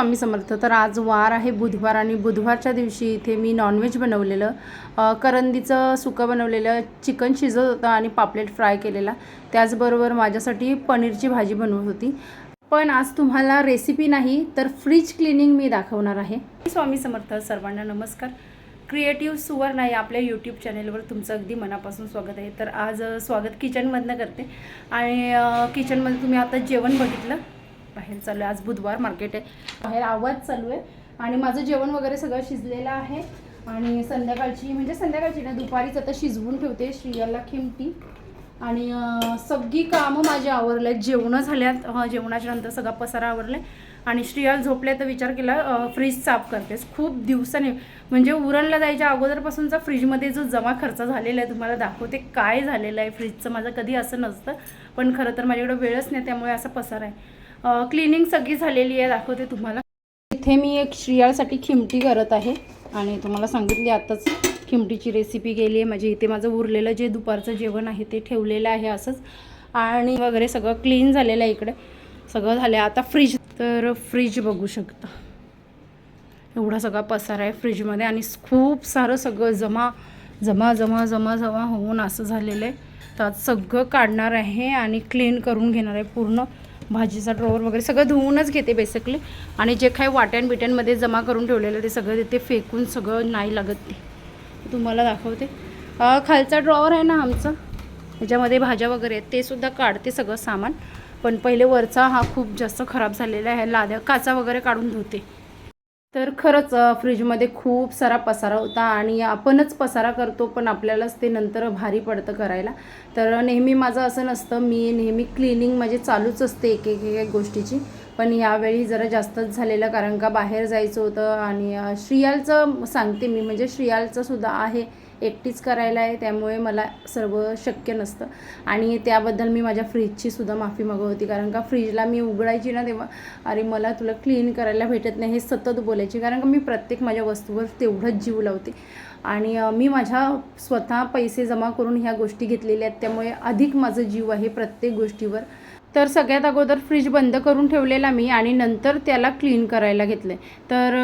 स्वामी समर्थ. तर आज वार आहे बुधवार आणि बुधवारच्या दिवशी इथे मी नॉनव्हेज बनवलेलं करंदीचं सुकं बनवलेलं चिकन शिजत होतं आणि पापलेट फ्राय केलेला. त्याचबरोबर माझ्यासाठी पनीरची भाजी बनवत होती. पण आज तुम्हाला रेसिपी नाही तर फ्रीज क्लिनिंग मी दाखवणार आहे. स्वामी समर्थ सर्वांना नमस्कार. क्रिएटिव्ह सुवर्ण आहे आपल्या यूट्यूब चॅनेलवर तुमचं अगदी मनापासून स्वागत आहे. तर आज स्वागत किचनमधनं करते. आणि किचनमध्ये तुम्ही आता जेवण बघितलं. बाहेर चालू आहे आज बुधवार मार्केट आहे. बाहेर आवाज चालू आहे आणि माझं जेवण वगैरे सगळं शिजलेलं आहे. आणि संध्याकाळची म्हणजे संध्याकाळची ना दुपारीच आता शिजवून ठेवते श्रियाला खिमटी आणि सगळी कामं माझी आवरले जेवणं झाल्यात. जेवणाच्या नंतर सगळा पसारा आवरले आणि श्रियाला झोपले तर विचार केला फ्रीज साफ करतेस. खूप दिवसाने. म्हणजे उरणला जायच्या अगोदरपासूनचा फ्रीजमध्ये जो जमा खर्च झालेला आहे तुम्हाला दाखवते काय झालेलं आहे फ्रीजचं माझं कधी असं नसतं. पण खरं तर माझ्याकडे वेळच नाही त्यामुळे असा पसारा आहे. क्लिनिंग सगळी झालेली आहे दाखवते तुम्हाला. इथे मी एक श्रियासाठी खिमटी करत आहे आणि तुम्हाला सांगितली आताच खिमटीची रेसिपी गेली आहे. म्हणजे इथे माझं उरलेलं जे दुपारचं जेवण आहे ते ठेवलेलं आहे असंच. आणि वगैरे सगळं क्लीन झालेलं आहे इकडे. सगळं झालं आहे आता फ्रीज तर फ्रीज बघू शकता. एवढा सगळा पसारा आहे फ्रीजमध्ये आणि खूप सारं सगळं जमा जमा जमा जमा जमा होऊन असं झालेलं आहे. तर सगळं काढणार आहे आणि क्लीन करून घेणार आहे पूर्ण. भाजीचा ड्रॉवर वगैरे सगळं धुवूनच घेते बेसिकली आणि जे काही वाट्यान बिट्यांमध्ये जमा करून ठेवलेलं ते सगळं तिथे फेकून सगळं नाही लागत ते. तुम्हाला दाखवते. खालचा ड्रॉवर आहे ना आमचा त्याच्यामध्ये भाज्या वगैरे आहेत ते सुद्धा काढते सगळं सामान. पण पहिले वरचा हा खूप जास्त खराब झालेला आहे लाद्या काचा वगैरे काढून धुते. तर खरंच फ्रीजमध्ये खूप सारा पसारा होता आणि आपणच पसारा करतो पण आपल्यालाच ते नंतर भारी पडतं करायला. तर नेहमी माझं असं नसतं मी नेहमी क्लिनिंग म्हणजे चालूच असते एक एक एक गोष्टीची. पण यावेळी जरा जास्तच झालेलं कारण का बाहेर जायचं होतं आणि श्रियालचं सांगते मी म्हणजे श्रियालचं सुद्धा आहे. एकटीच करायला आहे त्यामुळे मला सर्व शक्य नसतं. आणि त्याबद्दल मी माझ्या फ्रीजची सुद्धा माफी मागवते कारण का फ्रीजला मी उघडायची ना तेव्हा अरे मला तुला क्लीन करायला भेटत नाही हे सतत बोलायची. कारण का मी प्रत्येक माझ्या वस्तूवर तेवढंच जीव लावते. आणि मी माझ्या स्वतः पैसे जमा करून ह्या गोष्टी घेतलेल्या आहेत त्यामुळे अधिक माझं जीव आहे प्रत्येक गोष्टीवर. तर सगळ्यात अगोदर फ्रीज बंद करून ठेवलेला मी आणि नंतर त्याला क्लीन करायला घेतलं तर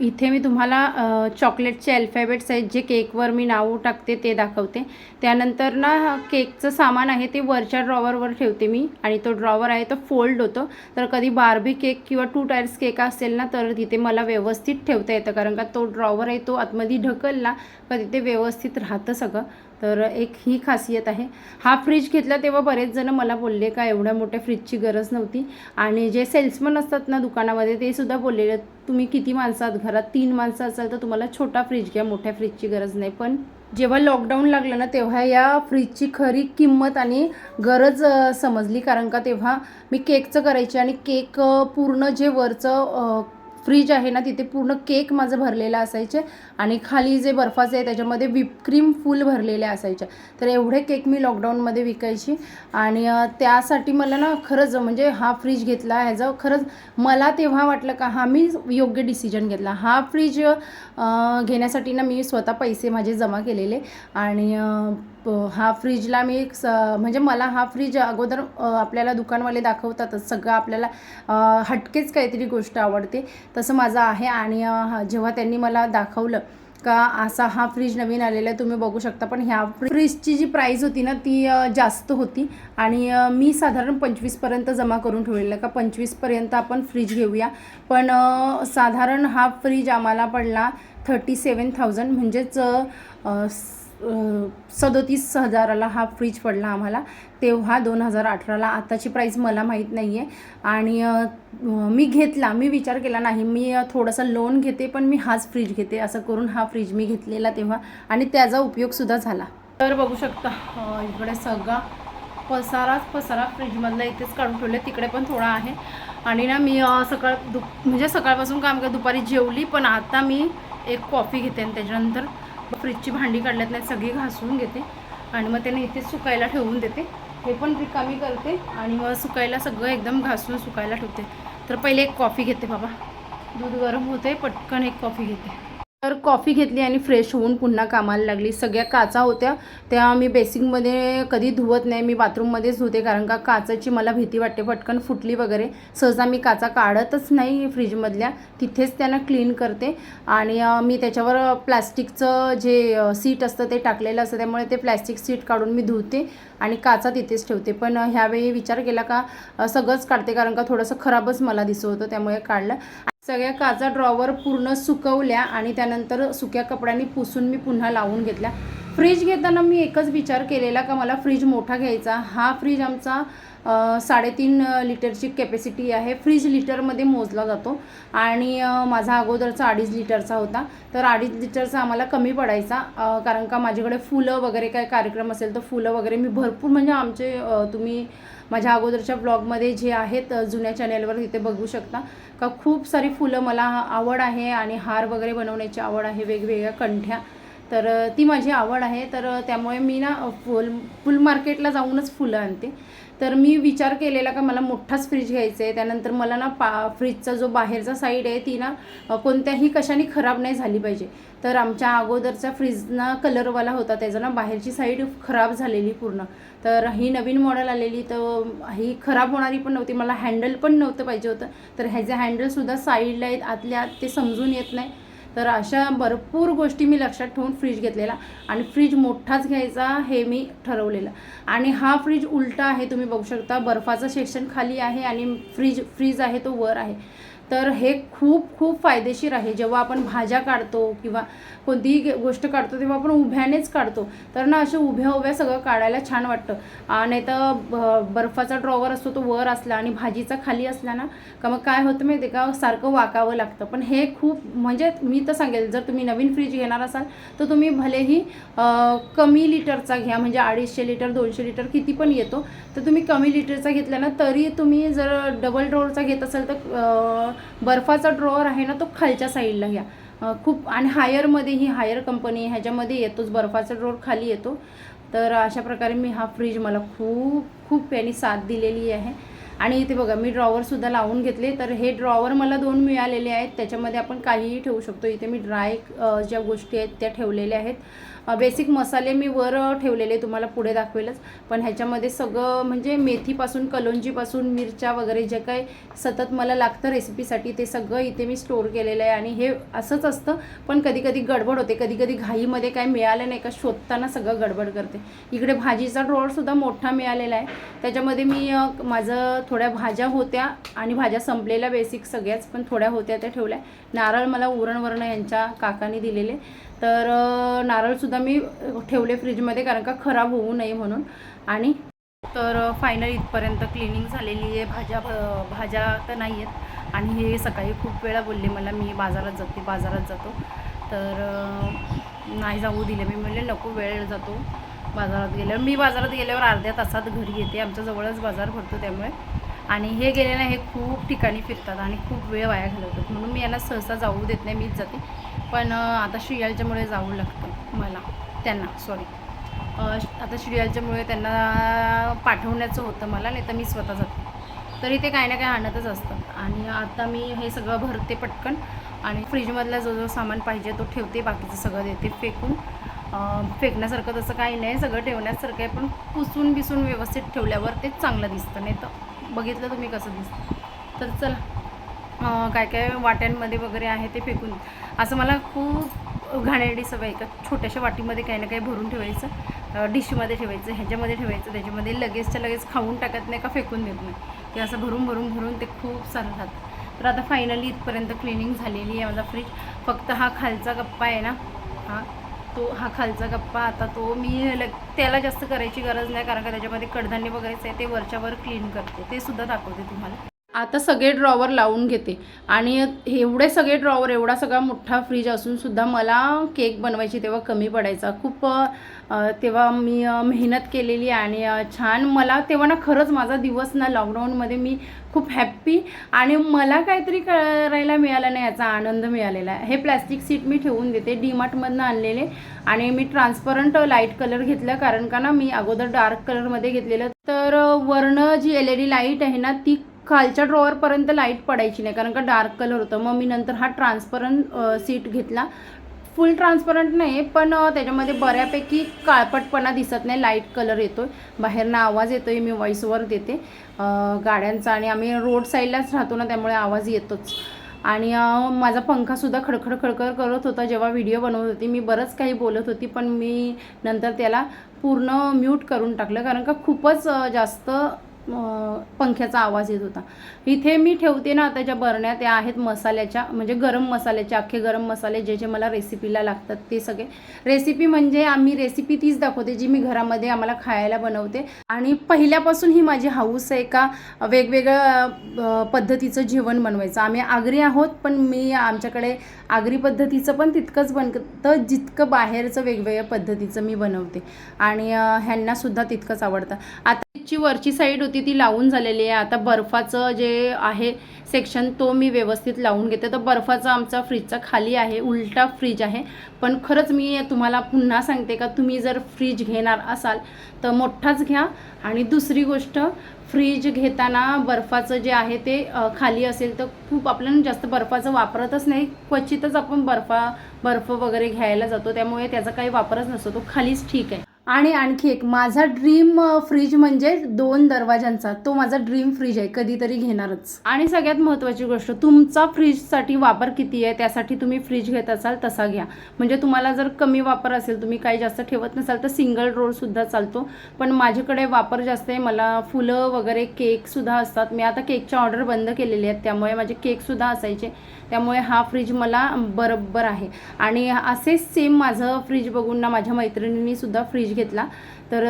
इथे मी तुम्हाला चॉकलेटचे अल्फॅबेट्स आहेत जे केकवर मी नाव टाकते ते दाखवते. त्यानंतर ना केकचं सामान आहे ते वरच्या ड्रॉवरवर ठेवते मी आणि तो ड्रॉवर आहे तो फोल्ड होतो. तर कधी बार्बी केक किंवा टू टायर्स केक असेल ना तर तिथे मला व्यवस्थित ठेवता येतं. कारण का तो ड्रॉवर आहे तो आतमध्ये ढकलला का तिथे व्यवस्थित राहतं सगळं. तर एक ही खासियत आहे. हा फ्रीज घेतला तेव्हा बरेच जण मला बोलले का एवढ्या मोठ्या फ्रीजची गरज नव्हती? आणि जे सेल्समन असतात ना दुकानामध्ये ते सुद्धा बोललेले तुम्ही किती माणसं आहात घरात तीन माणसं असाल तर तुम्हाला छोटा फ्रीज घ्या मोठ्या फ्रीजची गरज नाही. पण जेव्हा लॉकडाऊन लागलं ना तेव्हा या फ्रीजची खरी किंमत आणि गरज समजली. कारण का तेव्हा मी केकचं करायची आणि केक पूर्ण जे वरचं फ्रीज आहे ना तिथे पूर्ण केक माझं भरलेलं असायचे आणि खाली जे बर्फाचे आहे त्याच्यामध्ये विपक्रीम फुल भरलेल्या असायच्या तर एवढे केक मी लॉकडाऊनमध्ये विकायची आणि त्यासाठी मला ना खरंच म्हणजे हा फ्रीज घेतला ह्याचं खरंच मला तेव्हा वाटलं का हा मी योग्य डिसिजन घेतला. हा फ्रीज घेण्यासाठी ना मी स्वतः पैसे माझे जमा केलेले आणि हा फ्रीजला मी एक स म्हणजे मला हा फ्रीज अगोदर आपल्याला दुकानवाले दाखवतातच. सगळं आपल्याला हटकेच काहीतरी गोष्ट आवडते. तसं माझं आहे आणि हा- जेव्हा त्यांनी मला दाखवलं का असा हा फ्रीज नवीन आलेला आहे तुम्ही बघू शकता. पण ह्या फ्रीजची जी प्राईस होती ना ती जास्त होती. आणि मी साधारण पंचवीसपर्यंत जमा करून ठेवलेलं. का पंचवीसपर्यंत आपण फ्रीज घेऊया. पण साधारण हा फ्रीज आम्हाला पडला थर्टी सेवन थाउजंड म्हणजेच सदोतीस हजाराला हा फ्रीज पडला आम्हाला. तेव्हा दोन हजार अठराला आत्ताची प्राईस मला माहीत नाही आहे आणि मी घेतला मी विचार केला नाही मी थोडंसं लोन घेते पण मी हाच फ्रीज घेते असं करून हा फ्रीज मी घेतलेला तेव्हा. आणि त्याचा उपयोगसुद्धा झाला. तर बघू शकता इकडे सगळा पसाराच पसारा फ्रीजमधला इथेच काढून ठेवले तिकडे पण थोडा आहे. आणि ना मी सकाळ दु म्हणजे सकाळपासून काम कर दुपारी जेवली पण आता मी एक कॉफी घेते आणि त्याच्यानंतर फ्रीजची भांडी काढल्यात नाही सगळी घासून घेते. आणि मग त्याने इथे सुकायला ठेवून देते. हे पण रिकामी करते आणि मग सुकायला सगळं एकदम घासून सुकायला ठेवते. तर पहिले एक कॉफी घेते बाबा. दूध गरम होते पटकन एक कॉफी घेते. तर कॉफी घेतली आणि फ्रेश होऊन पुन्हा कामाला लागली. सगळ्या काचा होत्या. त्या मी बेसिंगमध्ये कधी धुवत नाही. मी बाथरूममध्येच धुते कारण का काचाची मला भीती वाटते. पटकन फुटली वगैरे. सहसा मी काचा काढतच नाही फ्रीजमधल्या. तिथेच त्यांना क्लीन करते. आणि मी त्याच्यावर प्लॅस्टिकचं जे सीट असतं ते टाकलेलं असतं. त्यामुळे ते प्लॅस्टिक सीट काढून मी धुते आणि काचा तिथेच ठेवते. पण ह्यावेळी विचार केला का सगळंच काढते कारण का थोडंसं खराबच मला दिसत होतं. त्यामुळे काढलं. सगळ्या काचा ड्रॉवर पूर्ण सुकवल्या आणि त्यानंतर सुक्या कपड्यांनी पुसून मी पुन्हा लावून घेतल्या. फ्रीज घेताना मी एकच विचार केलेला का मला फ्रीज मोठा घ्यायचा. हा फ्रीज आमचा साडेतीन लिटरची कॅपॅसिटी आहे. फ्रीज लिटरमध्ये मोजला जातो. आणि माझा अगोदरचा अडीच लिटरचा होता. तर अडीच लिटरचा आम्हाला कमी पडायचा. कारण का माझ्याकडे फुलं वगैरे काय कार्यक्रम असेल तर फुलं वगैरे मी भरपूर म्हणजे आमचे तुम्ही माझ्या अगोदरच्या ब्लॉगमध्ये जे आहेत जुन्या चॅनेलवर तिथे बघू शकता. का खूप सारी फुलं मला आवड आहे आणि हार वगैरे बनवण्याची आवड आहे वेगवेगळ्या कंठ्या. तर ती माझी आवड आहे. तर त्यामुळे मी ना फुल फुल मार्केटला जाऊनच फुलं आणते. तर मी विचार केलेला का मला मोठाच फ्रीज घ्यायचा आहे त्यानंतर मला ना पा फ्रीजचा जो बाहेरचा साईड आहे ती ना कोणत्याही कशाने खराब नाही झाली पाहिजे. तर आमच्या अगोदरचा फ्रीजना कलरवाला होता. त्याचा ना बाहेरची साईड खराब झालेली पूर्ण. तर ही नवीन मॉडेल आलेली तर ही खराब होणारी पण नव्हती. मला हँडल पण नव्हतं पाहिजे होतं. तर ह्याचे हँडलसुद्धा साईडला आहेत आतल्या आत ते समजून येत नाही. तर अशा भरपूर गोष्टी मी लक्षात ठेवून फ्रीज घेतलेला आणि फ्रीज मोठाच घ्यायचा हे मी ठरवलेलं. आणि हा फ्रीज उलटा आहे तुम्ही बघू शकता बर्फाचं सेक्शन खाली आहे आणि फ्रीज फ्रीज आहे तो वर आहे. तर हे खूप खूप फायदेशीर आहे. जेव्हा आपण भाज्या काढतो किंवा कोणतीही गोष्ट काढतो तेव्हा आपण उभ्यानेच काढतो. तर ना अशा उभ्या उभ्या सगळं काढायला छान वाटतं. नाही तर ब- बर्फाचा ड्रॉवर असतो तो वर असला आणि भाजीचा खाली असला ना का मग काय होतं माहिती आहे का? सारखं वाकावं लागतं. पण हे खूप म्हणजे मी तर सांगेल जर तुम्ही नवीन फ्रीज घेणार असाल तर तुम्ही भलेही कमी लिटरचा घ्या. म्हणजे अडीचशे लिटर दोनशे लिटर किती पण येतो तर तुम्ही कमी लिटरचा घेतला ना तरी तुम्ही जर डबल ड्रॉवरचा घेत असाल तर बर्फाचा ड्रॉवर आहे ना तो खालच्या साईडला घ्या. खूप आणि हायरमध्ये ही हायर कंपनी ह्याच्यामध्ये येतोच बर्फाचा ड्रॉवर खाली येतो. तर अशा प्रकारे मी हा फ्रीज मला खूप खूप यांनी साथ दिलेली आहे. आणि इथे बघा मी ड्रॉवरसुद्धा लावून घेतले. तर हे ड्रॉवर मला दोन मिळालेले आहेत. त्याच्यामध्ये आपण काहीही ठेवू शकतो. इथे मी ड्राय ज्या गोष्टी आहेत त्या ठेवलेल्या आहेत. बेसिक मसाले मी वर ठेवलेले तुम्हाला पुढे दाखवेलच. पण ह्याच्यामध्ये सगळं म्हणजे मेथीपासून कलोंजीपासून मिरच्या वगैरे जे काही सतत मला लागतं रेसिपीसाठी ते सगळं इथे मी स्टोअर केलेलं आहे. आणि हे असंच असतं पण कधी कधी गडबड होते. कधी कधी घाईमध्ये काय मिळालं नाही का शोधताना सगळं गडबड करते. इकडे भाजीचा रोडसुद्धा मोठा मिळालेला आहे. त्याच्यामध्ये मी माझं थोड्या भाज्या होत्या आणि भाज्या संपलेल्या बेसिक सगळ्याच पण थोड्या होत्या त्या ठेवल्या. नारळ मला उरणवरण यांच्या काकाने दिलेले. तर नारळसुद्धा मी ठेवले फ्रीजमध्ये कारण का खराब होऊ नये म्हणून. आणि तर फायनल इथपर्यंत क्लिनिंग झालेली आहे. भाज्या भाज्या तर नाही आहेत आणि हे सकाळी खूप वेळा बोलले मला मी बाजारात जाते बाजारात जातो. तर नाही जाऊ दिले. मी म्हणले नको वेळ जातो बाजारात गेल्यावर. मी बाजारात गेल्यावर अर्ध्या तासात घरी येते. आमच्या जवळच बाजार भरतो त्यामुळे. आणि हे गेले ना हे खूप ठिकाणी फिरतात आणि खूप वेळ वाया घालवतात. म्हणून मी यांना सहसा जाऊ देत नाही. मीच जाते. पण आता श्रियालच्यामुळे जावं लागतं मला. त्यांना सॉरी आता श्रियालच्यामुळे त्यांना पाठवण्याचं होतं मला नाही तर मी स्वतः जाते. तरी ते काही ना काही आणतच असतात. आणि आता मी हे सगळं भरते पटकन आणि फ्रीजमधला जो जो सामान पाहिजे तो ठेवते बाकीचं सगळं देते फेकून. फेकण्यासारखं तसं काही नाही सगळं ठेवण्यासारखं आहे पण पुसून बिसून व्यवस्थित ठेवल्यावर ते चांगलं दिसतं. नाही तर बघितलं तुम्ही कसं दिसतं. तर चला. काय काय वाट्यांमध्ये वगैरे आहे ते फेकून असं मला खूप घाणेरडी सवय आहे. का छोट्याशा वाटीमध्ये काही ना काही भरून ठेवायचं डिशमध्ये ठेवायचं ह्याच्यामध्ये ठेवायचं त्याच्यामध्ये लगेचच्या लगेच खाऊन टाकत नाही का फेकून देत नाही. ते असं भरून भरून भरून ते खूप सारं राहतं. तर आता फायनली इथपर्यंत क्लिनिंग झालेली आहे माझा फ्रीज फक्त हा खालचा गप्पा आहे ना हा तो हा खालचा गप्पा आता तो मी लग त्याला जास्त करायची गरज नाही कारण का त्याच्यामध्ये कडधान्य वगैरेच आहे ते वरच्यावर क्लीन करते. ते सुद्धा दाखवते तुम्हाला. आता सगळे ड्रॉवर लावून घेते. आणि एवढे सगळे ड्रॉवर एवढा सगळा मोठा फ्रीज असूनसुद्धा मला केक बनवायची तेव्हा कमी पडायचा. खूप तेव्हा मी मेहनत केलेली आणि छान मला तेव्हा ना खरंच माझा दिवस ना लॉकडाऊनमध्ये मी खूप हॅप्पी आणि मला काहीतरी करायला मिळालं नाही याचा आनंद मिळालेला आहे. हे प्लॅस्टिक सीट मी ठेवून देते. डीमार्टमधनं आणलेले आणि मी ट्रान्सपरंट लाइट कलर घेतला कारण का ना मी अगोदर डार्क कलरमध्ये घेतलेलं. तर वर्ण वरनं G L E D light आहे ना ती खालच्या ड्रॉवरपर्यंत लाइट पडायची नाही कारण का डार्क कलर होतं. मग मी नंतर हा ट्रान्सपरंट सीट घेतला. फुल ट्रान्सपरंट नाही पण त्याच्यामध्ये बऱ्यापैकी काळपटपणा दिसत नाही. लाइट कलर येतो बाहेरनं आवाज येतो आहे मी व्हॉईसवर देते. गाड्यांचा आणि आम्ही रोड साईडलाच राहतो ना त्यामुळे आवाज येतोच. आणि माझा पंखासुद्धा खडखड खडखड करत होता जेव्हा व्हिडिओ बनवत होती. मी बरंच काही बोलत होती पण मी नंतर त्याला पूर्ण म्यूट करून टाकलं. कारण का खूपच जास्त पंख्याचा आवाज येत होता. इथे मी ठेवते ना आता ज्या बरण्या त्या आहेत मसाल्याच्या म्हणजे गरम मसाल्याचे अख्खे गरम मसाले जे जे मला रेसिपीला लागतात ते सगळे. रेसिपी म्हणजे आम्ही रेसिपी तीच दाखवते जी मी घरामध्ये आम्हाला खायला बनवते. आणि पहिल्यापासून ही माझी हाऊस आहे का वेगवेगळ्या पद्धतीचं जेवण बनवायचं. आम्ही आगरी आहोत पण मी आमच्याकडे आगरी पद्धतीचं पण तितकंच बनतं जितकं बाहेरचं वेगवेगळ्या पद्धतीचं मी बनवते. आणि ह्यांनासुद्धा तितकंच आवडतं. आता ची वरची साईड होती ती लावून झालेली आहे. आता बर्फाचं जे आहे सेक्शन तो मी व्यवस्थित लावून घेते. तर बर्फाचा आमचा फ्रीजचा खाली आहे उलटा फ्रीज आहे. पण खरंच मी तुम्हाला पुन्हा सांगते का तुम्ही जर फ्रीज घेणार असाल तर मोठाच घ्या. आणि दुसरी गोष्ट फ्रीज घेताना बर्फाचं जे आहे ते खाली असेल तर खूप आपण जास्त बर्फाचं वापरतच नाही. क्वचितच आपण बर्फा बर्फ वगैरे घ्यायला जातो त्यामुळे त्याचा काही वापरच नसतो. तो खालीच ठीक आहे. आणि आणखी एक माझा ड्रीम फ्रीज म्हणजे दोन दरवाजांचा तो माझा ड्रीम फ्रीज आहे कधीतरी घेणारच. आणि सगळ्यात महत्त्वाची गोष्ट तुमचा फ्रीजसाठी वापर किती आहे त्यासाठी तुम्ही फ्रीज घेत असाल तसा घ्या. म्हणजे तुम्हाला जर कमी वापर असेल तुम्ही काही जास्त ठेवत नसाल तर सिंगल रोलसुद्धा चालतो. पण माझ्याकडे वापर जास्त आहे मला फुलं वगैरे केकसुद्धा असतात. मी आता केकच्या ऑर्डर बंद केलेली आहेत त्यामुळे माझे केकसुद्धा असायचे. त्यामुळे हा फ्रीज मला बरोबर आहे. आणि असेच सेम माझं फ्रीज बघून ना माझ्या मैत्रिणींनी सुद्धा फ्रीज घेतला. तर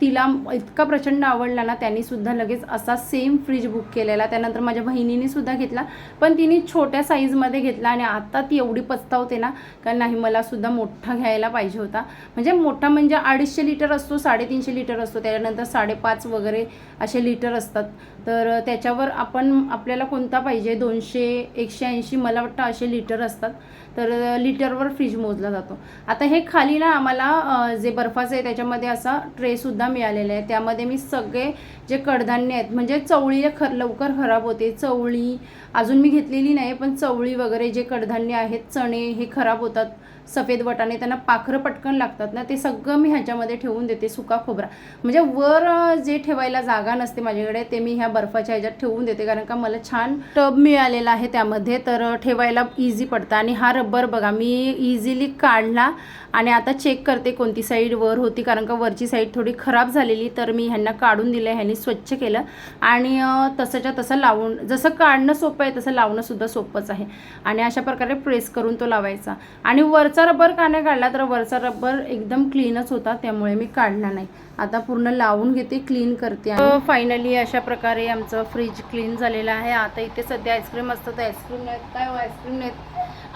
तिला इतका प्रचंड आवडला ना त्यांनी सुद्धा लगेच असा सेम फ्रीज बुक केलेला. त्यानंतर माझ्या बहिणीने सुद्धा घेतला. पण तिने छोट्या साईजमध्ये घेतला आणि आता ती एवढी पचतावते ना का नाही मला सुद्धा मोठा घ्यायला पाहिजे होता. म्हणजे मोठा म्हणजे अडीचशे लिटर असतो साडेतीनशे लिटर असतो. त्याच्यानंतर साडेपाच वगैरे असे लिटर असतात. तर त्याच्यावर आपण आपल्याला कोणता पाहिजे? दोनशे एकशे ऐंशी मला वाटतं असे लिटर असतात. तर लिटरवर फ्रीज मोजला जातो. आता हे खाली ना आम्हाला जे बर्फाचं आहे त्याच्यामध्ये असा ट्रेसुद्धा मिळालेला आहे. त्यामध्ये मी सगळे जे कडधान्य आहेत म्हणजे चवळी खर लवकर खराब होते चवळी अजून मी घेतलेली नाही पण चवळी वगैरे जे कडधान्य आहेत चणे हे खराब होतात. सफेद वटाणे त्यांना पाखरं पटकन लागतात ना ते सगळं मी ह्याच्यामध्ये ठेवून देते सुका खोबरा. म्हणजे वर जे ठेवायला जागा नसते माझ्याकडे ते मी ह्या बर्फाच्या ह्याच्यात ठेवून देते कारण का मला छान टब मिळालेला आहे त्यामध्ये तर ठेवायला इझी पडतं. आणि हा रबर बघा मी इझिली काढला आणि आता चेक करते कोणती साईड वर होती कारण का वरची साईड थोडी खराब झालेली तर मी ह्यांना काढून दिलं ह्यांनी स्वच्छ केलं. आणि तसंच्या तसं लावून जसं काढणं सोपं आहे तसं लावणंसुद्धा सोपंच आहे. आणि अशा प्रकारे प्रेस करून तो लावायचा. आणि वरचा रबर का नाही काढला तर वरचा रबर एकदम क्लीनच होता त्यामुळे मी काढला नाही. आता पूर्ण लावून घेते क्लीन करते फायनली अशा प्रकारे आमचं फ्रीज क्लीन झालेलं आहे. आता इथे सध्या आईस्क्रीम असतं तर आईस्क्रीम नाहीत. काय हो, आईस्क्रीम नाहीत?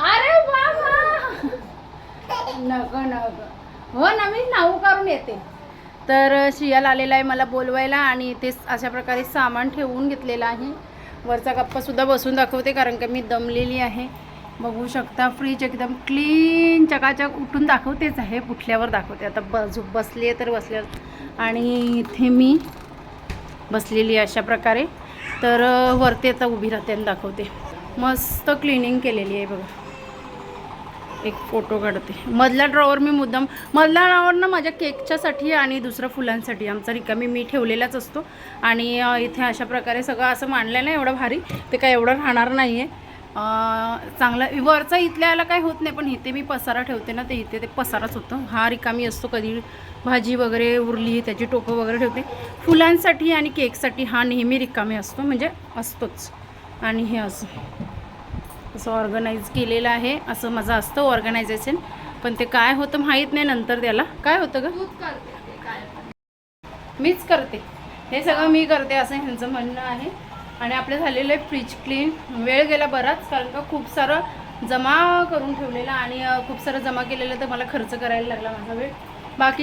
अरे नग नग. हो ना मी नाऊ करून येते. तर शियाल आलेला आहे मला बोलवायला आणि ते अशा प्रकारे सामान ठेवून घेतलेलं आहे. वरचा गप्पासुद्धा बसून दाखवते कारण का मी दमलेली आहे. बघू शकता फ्रीज एकदम क्लीन चकाचक उठून दाखवतेच आहे उठल्यावर दाखवते. आता बस बसली आहे तर बसल्यावर. आणि इथे मी बसलेली आहे अशा प्रकारे. तर वरती आता उभी राहते आणि दाखवते. मस्त क्लिनिंग केलेली आहे बघा. एक फोटो काढते. मधला ड्रॉवर मी मुद्दाम मधला ड्रॉवर ना माझ्या केकच्यासाठी आणि दुसऱ्या फुलांसाठी आमचा रिकामी मी ठेवलेलाच असतो. आणि इथे अशा प्रकारे सगळं असं मांडलं नाही एवढं भारी ते काय एवढं राहणार नाही आहे चांगलं वरचा इथल्याला काय होत नाही पण इथे मी पसारा ठेवते ना ते इथे ते पसाराच होतं. हा रिकामी असतो कधी भाजी वगैरे उरली त्याची टोपं वगैरे ठेवते. फुलांसाठी आणि केकसाठी हा नेहमी रिकामी असतो म्हणजे असतोच. आणि हे असं असं ऑर्गनाईज केलेलं आहे असं माझं असतं ऑर्गनायझेशन. पण ते काय होतं माहीत नाही नंतर त्याला. काय होतं ग? मीच करते. हे सगळं मी करते असं ह्यांचं म्हणणं आहे. आणि आपलं झालेलं आहे फ्रीज क्लीन वेळ गेला बराच कारण का खूप सारं जमा करून ठेवलेलं आणि खूप सारं जमा केलेलं तर मला खर्च करायला लागला माझा वेळ. बाकी